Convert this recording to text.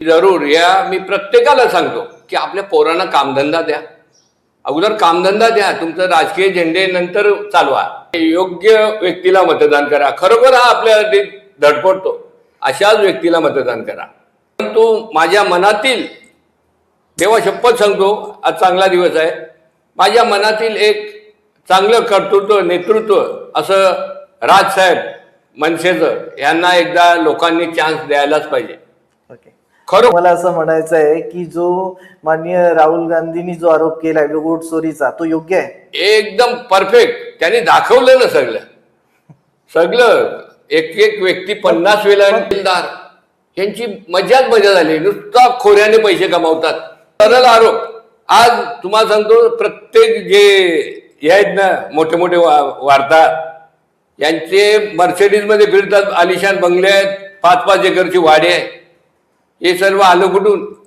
जरूर. या मी प्रत्येकाला सांगतो की आपल्या पोरांना कामधंदा द्या. अगोदर कामधंदा द्या. तुमचं राजकीय झेंडे नंतर चालवा. योग्य व्यक्तीला मतदान करा. खरोखर हा आपल्यासाठी धडपडतो. अशाच व्यक्तीला मतदान करा. परंतु माझ्या मनातील देवा शपथ सांगतो आज चांगला दिवस आहे. माझ्या मनातील एक चांगलं कर्तृत्व नेतृत्व असं राजसाहेब मनसेचं यांना एकदा लोकांनी चान्स द्यायलाच पाहिजे. ओके खरं मला असं म्हणायचं आहे की जो माननीय राहुल गांधींनी जो आरोप केलाय वोट चोरीचा तो योग्य आहे? एकदम परफेक्ट. त्यांनी दाखवलं ना सगळं. सगळं. एक एक व्यक्ती पन्नास वेळा यांची मजाच मजा झाली. नुसता खोऱ्याने पैसे कमावतात. सरळ आरोप. आज तुम्हाला सांगतो प्रत्येक जे हे आहेत ना मोठे मोठे वा- वार्ता यांचे मर्सिडीजमध्ये फिरतात. आलिशान बंगले आहेत. पाच पाच एकरची वाडी आहे. हे सर्व आलं कुठून?